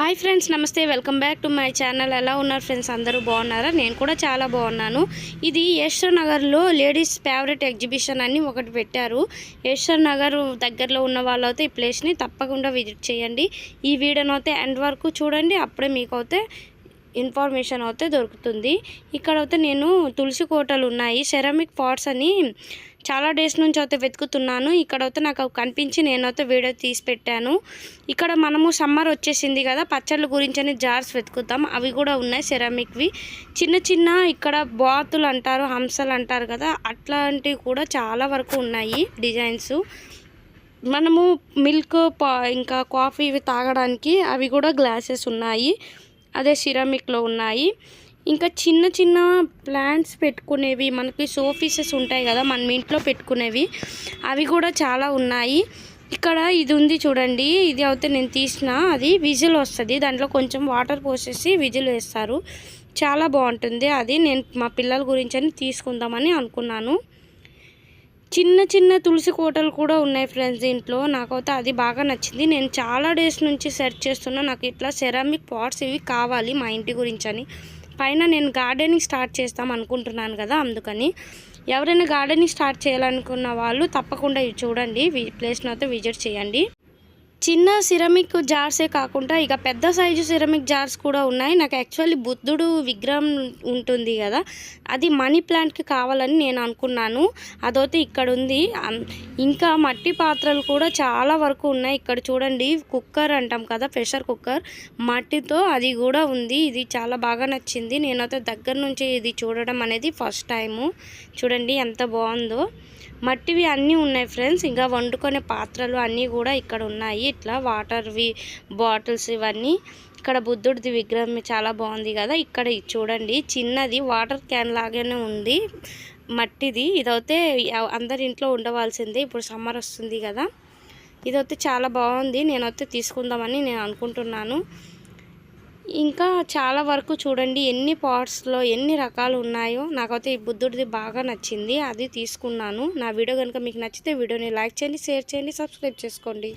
Hi friends నమస్తే. Welcome back to my channel. ఎలా ఉన్నారు ఫ్రెండ్స్? అందరూ బాగున్నారా? నేను కూడా చాలా బాగున్నాను. ఇది యశ్వర్ నగర్లో లేడీస్ ఫేవరెట్ ఎగ్జిబిషన్ అని ఒకటి పెట్టారు. యశ్వర్ నగర్ దగ్గరలో ఉన్న వాళ్ళైతే ఈ ప్లేస్ని తప్పకుండా విజిట్ చేయండి. ఈ వీడియోనైతే ఎండ్ వరకు చూడండి. అప్పుడే మీకు అయితే ఇన్ఫర్మేషన్ అయితే దొరుకుతుంది. ఇక్కడ అయితే నేను తులసి కోటలు ఉన్నాయి. సెరామిక్ పాట్స్ అని చాలా డేస్ నుంచి అయితే వెతుకుతున్నాను. ఇక్కడ అయితే నాకు కనిపించి నేనైతే వీడియో తీసి పెట్టాను. ఇక్కడ మనము సమ్మర్ వచ్చేసింది కదా పచ్చళ్ళ గురించి అని జార్స్ వెతుకుతాం. అవి కూడా ఉన్నాయి సెరామిక్వి. చిన్న చిన్న ఇక్కడ బాతులు అంటారు హంసలు అంటారు కదా అట్లాంటివి కూడా చాలా వరకు ఉన్నాయి డిజైన్స్. మనము మిల్క్ పా ఇంకా కాఫీ ఇవి తాగడానికి అవి కూడా గ్లాసెస్ ఉన్నాయి. అదే సిరామిక్లో ఉన్నాయి. ఇంకా చిన్న చిన్న ప్లాంట్స్ పెట్టుకునేవి మనకి సోఫీసెస్ ఉంటాయి కదా మనం ఇంట్లో పెట్టుకునేవి అవి కూడా చాలా ఉన్నాయి. ఇక్కడ ఇది ఉంది చూడండి ఇది అయితే నేను తీసిన అది విజిల్ వస్తుంది. దాంట్లో కొంచెం వాటర్ పోసేసి విజిల్ వేస్తారు. చాలా బాగుంటుంది. అది నేను మా పిల్లల గురించి అని తీసుకుందామని అనుకున్నాను. చిన్న చిన్న తులసి కోటలు కూడా ఉన్నాయి ఫ్రెండ్స్ దీంట్లో నాకైతే అది బాగా నచ్చింది. నేను చాలా డేస్ నుంచి సెర్చ్ చేస్తున్నా. నాకు ఇట్లా సెరామిక్ పాట్స్ ఇవి కావాలి మా ఇంటి గురించి అని పైన నేను గార్డెనింగ్ స్టార్ట్ చేస్తాం అనుకుంటున్నాను కదా అందుకని. ఎవరైనా గార్డెనింగ్ స్టార్ట్ చేయాలనుకున్న వాళ్ళు తప్పకుండా ఇవి చూడండి. ప్లేస్ ప్లేస్ని అయితే విజిట్ చేయండి. చిన్న సిరమిక్ జార్సే కాకుండా ఇక పెద్ద సైజు సిరమిక్ జార్స్ కూడా ఉన్నాయి. నాకు యాక్చువల్లీ బుద్ధుడు విగ్రహం ఉంటుంది కదా అది మనీ ప్లాంట్కి కావాలని నేను అనుకున్నాను. అదైతే ఇక్కడ ఉంది. ఇంకా మట్టి పాత్రలు కూడా చాలా వరకు ఉన్నాయి. ఇక్కడ చూడండి కుక్కర్ అంటాం కదా ప్రెషర్ కుక్కర్. మట్టితో అది కూడా ఉంది. ఇది చాలా బాగా నచ్చింది. నేనైతే దగ్గర నుంచి ఇది చూడడం అనేది ఫస్ట్ టైము. చూడండి ఎంత బాగుందో. మట్టివి అన్నీ ఉన్నాయి ఫ్రెండ్స్. ఇంకా వండుకునే పాత్రలు అన్నీ కూడా ఇక్కడ ఉన్నాయి. ఇట్లా వాటర్వి బాటిల్స్ ఇవన్నీ. ఇక్కడ బుద్ధుడిది విగ్రహం చాలా బాగుంది కదా. ఇక్కడ చూడండి. చిన్నది వాటర్ క్యాన్ లాగానే ఉంది. మట్టిది. ఇదైతే అందరి ఇంట్లో ఉండవలసిందే. ఇప్పుడు సమ్మర్ వస్తుంది కదా. ఇదైతే చాలా బాగుంది. నేనైతే తీసుకుందామని నేను అనుకుంటున్నాను. ఇంకా చాలా వరకు చూడండి ఎన్ని పాట్స్లో ఎన్ని రకాలు ఉన్నాయో నాకైతే ఈ బుద్ధుడిది బాగా నచ్చింది అది తీసుకున్నాను. నా వీడియో కనుక మీకు నచ్చితే వీడియోని లైక్ చేయండి షేర్ చేయండి సబ్స్క్రైబ్ చేసుకోండి.